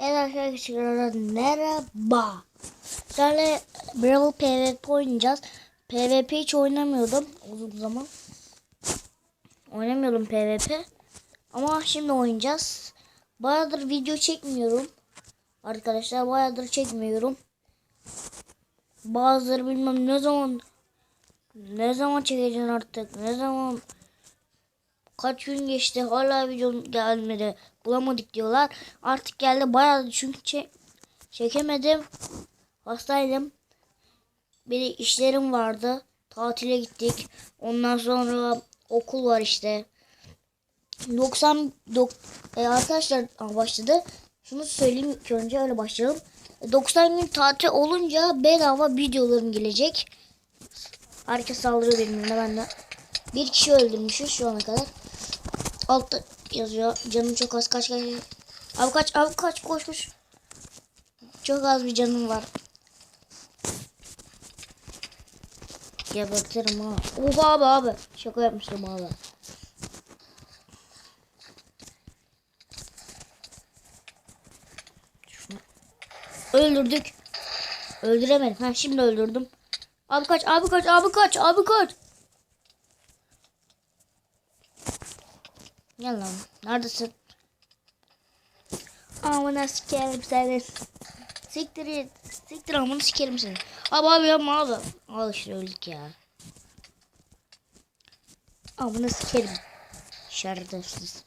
Evet arkadaşlar merhaba. Sizlerle Brawl PvP oynayacağız. PvP hiç oynamıyordum uzun zaman. Oynamıyordum PvP. Ama şimdi oynayacağız. Bayağıdır video çekmiyorum. Arkadaşlar bayağıdır çekmiyorum. Bazıları bilmem ne zaman ne zaman çekeceğim artık ne zaman kaç gün geçti hala video gelmedi bulamadık diyorlar. Artık geldi bayağı çünkü çe- çekemedim. Hastaydım. Bir de işlerim vardı. Tatile gittik. Ondan sonra okul var işte. 90 dok, e, arkadaşlar başladı. Şunu söyleyeyim ilk önce öyle başlayalım. E, 90 gün tatil olunca bedava videolarım gelecek. Herkes saldırıyor birbirine ben de. Bir kişi öldürmüşüz şu ana kadar. Altta yazıyor. Canım çok az kaç kaç. Abi kaç abi kaç koş koş. Çok az bir canım var. Gebertirim ha. Oha abi abi. Şaka yapmıştım abi. Öldürdük. Öldüremedim. Ha şimdi öldürdüm. Abi kaç abi kaç abi kaç abi kaç. Gel lan. Neredesin? Amına sikerim seni. Siktir et. Siktir amına sikerim seni. Abi abi yapma abi. Al işte öldük ya. Amına sikerim. Şerefsiz.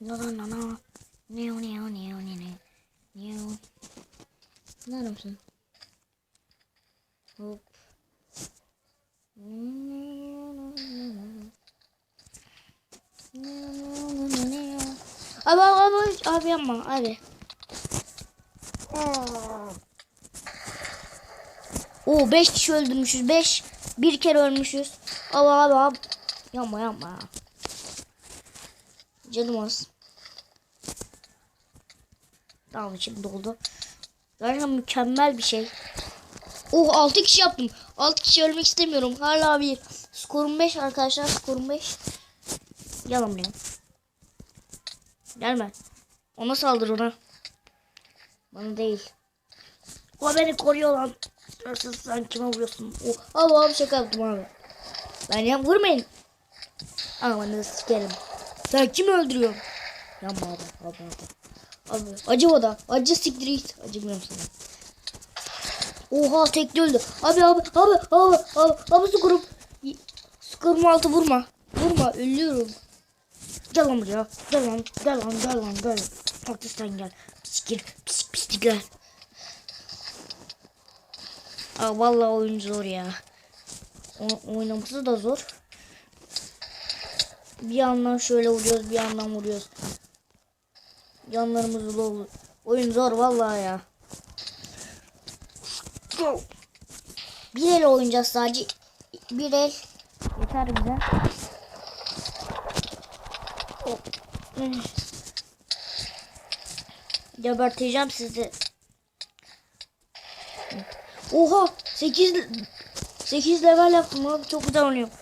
No no no no. Neo neo neo neo neo. Nerede misin? Hop. Abi abi abi yapma abi. Oo 5 kişi öldürmüşüz 5 bir kere ölmüşüz. Abi abi abi yapma yapma. Canım az. Tamam içim doldu. Gerçekten mükemmel bir şey. Oh 6 kişi yaptım. 6 kişi ölmek istemiyorum. Hala bir. Skorum 5 arkadaşlar. Skorum 5. Gel buraya. Gelme. Ona saldır ona. Bana değil. O beni koruyor lan. Nasıl sen kime vuruyorsun? Oh, abi abi şaka yaptım abi. Ben ya vurmayın. Aman nasıl sikerim. Sen kimi öldürüyorsun? Yapma abi. Abi abi. Abi acı o da. Acı siktir git. Acımıyorum sana. Oha tekli öldü. Abi abi abi abi abi abi skorum. Skorum altı vurma. Vurma ölüyorum. Gel lan buraya. Gel lan gel lan gel lan gel. Sen gel. Pisikir pisik pislikler. Aa vallahi oyun zor ya. O, oynaması da zor. Bir yandan şöyle vuruyoruz bir yandan vuruyoruz. Yanlarımız dolu. Oyun zor vallahi ya. Bir el oynayacağız sadece. Bir el. Yeter bize. Geberteceğim sizi. Oha 8 8 level yaptım abi çok güzel oynuyorum.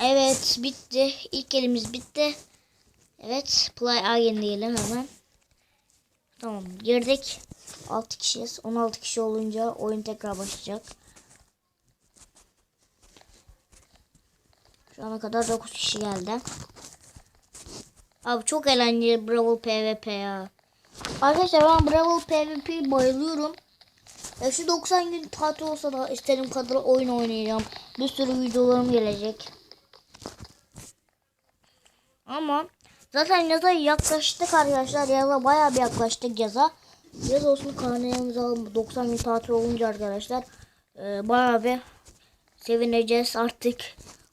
Evet bitti. İlk elimiz bitti. Evet play again diyelim hemen. Tamam girdik. 6 kişiyiz. 16 kişi olunca oyun tekrar başlayacak. Şu ana kadar 9 kişi geldi. Abi çok eğlenceli Brawl PvP ya. Arkadaşlar ben Brawl PvP bayılıyorum. Ya şu 90 gün tatil olsa da istediğim kadar oyun oynayacağım. Bir sürü videolarım gelecek. Ama zaten yaza yaklaştık arkadaşlar. Yaza bayağı bir yaklaştık yaza. Yaz olsun karnemizi alalım. 90 gün tatil olunca arkadaşlar. E, bayağı bir sevineceğiz artık.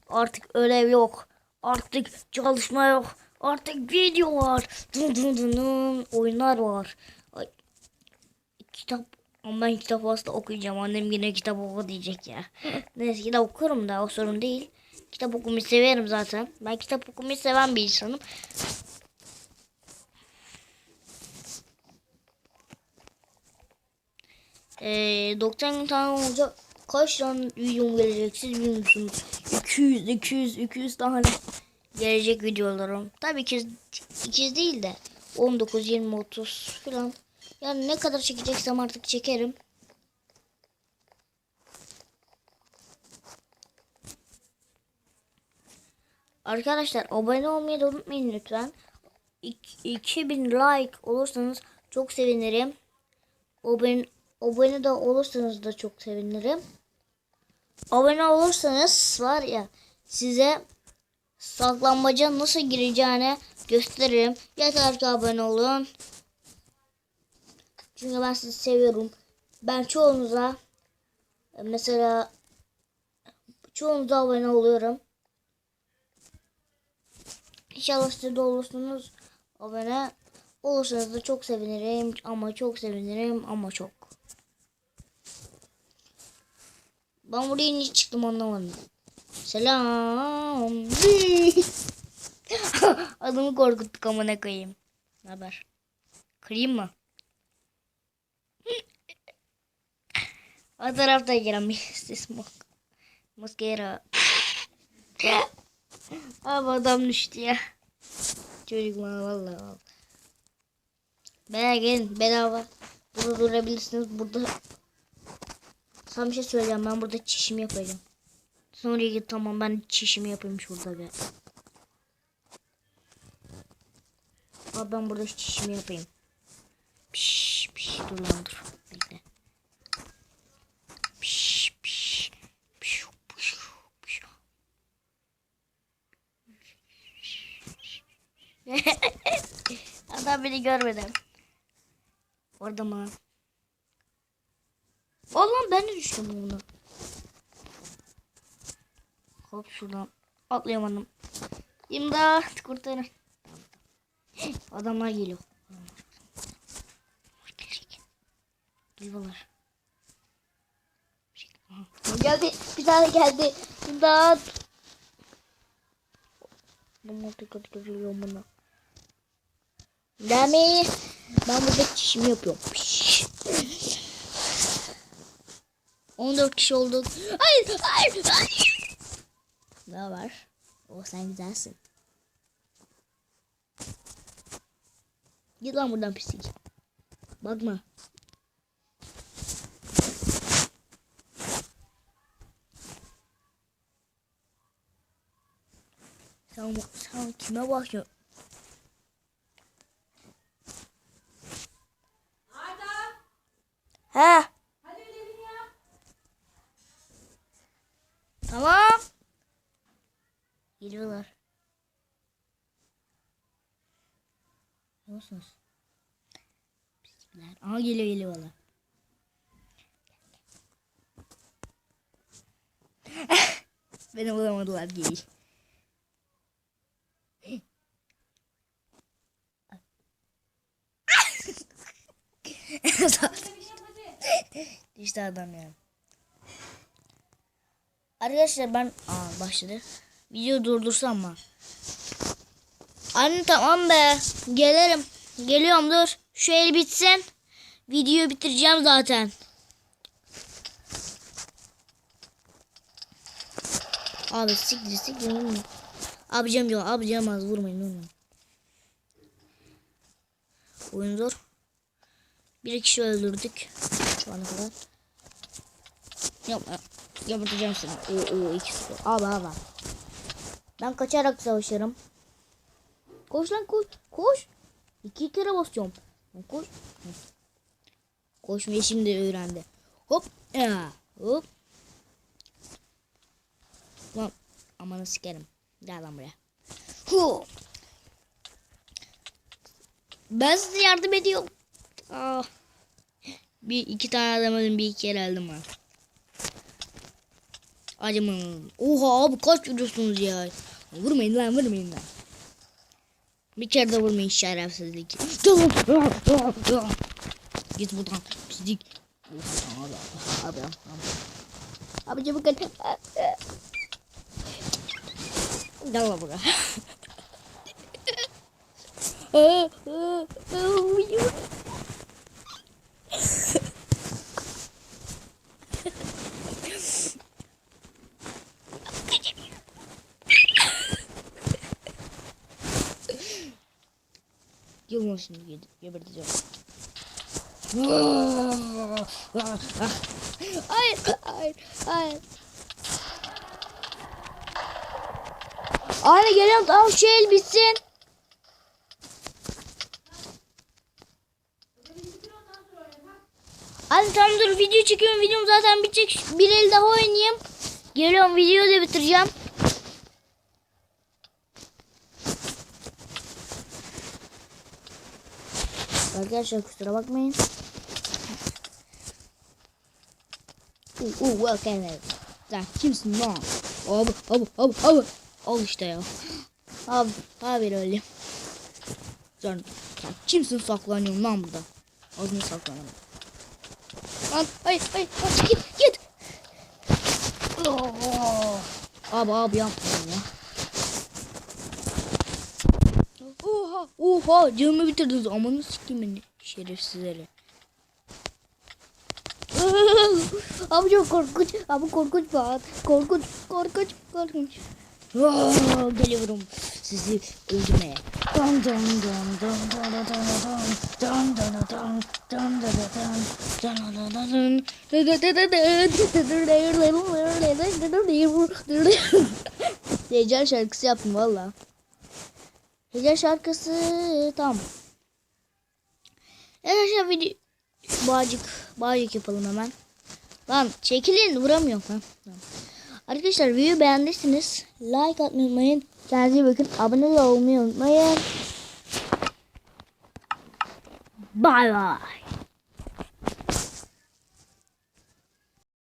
Artık ödev yok. Artık çalışma yok. Artık video var. Dın dın dın dın. Oyunlar var. Ay, kitap ama ben kitap aslında okuyacağım. Annem yine kitap oku diyecek ya. Neyse kitap okurum da o sorun değil. Kitap okumayı severim zaten. Ben kitap okumayı seven bir insanım. Ee, 90 gün tamam olacak. kaç tane videom gelecek siz biliyor musunuz? 200, 200, 200 tane gelecek videolarım. Tabii ki 200 değil de 19, 20, 30 falan. Yani ne kadar çekeceksem artık çekerim. Arkadaşlar abone olmayı da unutmayın lütfen. İk- 2000 like olursanız çok sevinirim. Abone, abone de olursanız da çok sevinirim. Abone olursanız var ya size saklambaca nasıl gireceğini gösteririm. Yeter ki abone olun. Çünkü ben sizi seviyorum. Ben çoğunuza mesela çoğunuza abone oluyorum. İnşallah siz de olursunuz abone olursanız da çok sevinirim ama çok sevinirim ama çok. Ben buraya niye çıktım anlamadım. Selam. Adamı korkuttuk ama ne koyayım. Ne haber? Kırayım mı? o tarafta giren Mrs. Mok. Maskera. Abi adam düştü ya. Çocuk bana vallahi vallahi. Beyler gelin bedava. Burada durabilirsiniz. Burada sana bir şey söyleyeceğim. Ben burada çişimi yapacağım. Sonra git tamam ben çişimi yapayım şurada be. Abi ben burada çişimi yapayım. Piş piş dur lan dur. Bekle. Piş piş. Piş piş piş. Adam beni görmedi. Orada mı? Oğlum ben de düştüm bunu. Hop şuradan atlayamadım. İmdat kurtarın. Adamlar geliyor. Geliyorlar. Geldi. Bir tane geldi. İmdat. Bunu dikkat görüyorum bunu. Demi. Ben burada çişimi yapıyorum. Piş. 14 kişi olduk. Hayır, hayır, hayır. Ne var? O sen güzelsin. Git lan buradan pislik. Bakma. Sen, sen kime bakıyorsun? He. Tamam. Geliyorlar. Ne olsunuz? Bismillah. Aha geliyor geliyor valla. Beni bulamadılar geri. işte adam ya. Arkadaşlar ben aa başladı. Video durdursam mı? Anne tamam be. Gelirim. Geliyorum dur. Şu el bitsin. Videoyu bitireceğim zaten. Abi siktir siktir vurma. Abicam yok abicam az vurmayın vurmayın. Oyun zor. Bir kişi öldürdük şu ana kadar. Yapma. Yapacağım seni. Oo, oo ikisi. Abi abi. Ben kaçarak savaşırım. Koş lan koş. Koş. İki kere basıyorum. Koş. Koşmayı şimdi öğrendi. Hop. Ya. Hop. Lan. Amanı sikerim. Gel lan buraya. Hu. Ben size yardım ediyorum. Ah. Bir iki tane adam öldüm bir iki kere öldüm ben. Acımın. Oha abi kaç vuruyorsunuz ya. Vurmayın lan vurmayın lan. Bir kere de vurmayın şerefsizlik. Git buradan pislik. Abi abi abi. Abi çabuk gel. Gel lan buraya. Yılma şimdi ge- geberteceğim. hayır, hayır, hayır. Anne geliyorum tamam şu el bitsin. Anne tamam dur video çekiyorum videom zaten bitecek. Bir el daha oynayayım. Geliyorum videoyu da bitireceğim. Arkadaşlar kusura bakmayın. Uuu welcome. Sen kimsin lan? Abi abi abi abi. Al işte ya. Abi abi öyle. Sen, sen kimsin saklanıyorsun lan burada? Ağzını saklanalım. Lan ay ay ay git git. Oh. Abi abi yapmayın ya. Oha canımı bitirdiniz amanı sikeyim beni şerefsizleri. abi çok korkunç abi korkunç bak korkunç korkunç korkunç. Aa, geliyorum sizi öldürmeye. Dun dun dun dun dun dun dun dun dun dun dun dun dun dun dun Heyecan şarkısı yaptım valla. Heyecan şarkısı tam. Arkadaşlar video bağcık bağcık yapalım hemen. Lan çekilin vuramıyorum. Tamam. Arkadaşlar videoyu beğendiyseniz like atmayı unutmayın. Kendinize bakın. Abone olmayı unutmayın. Bye bye.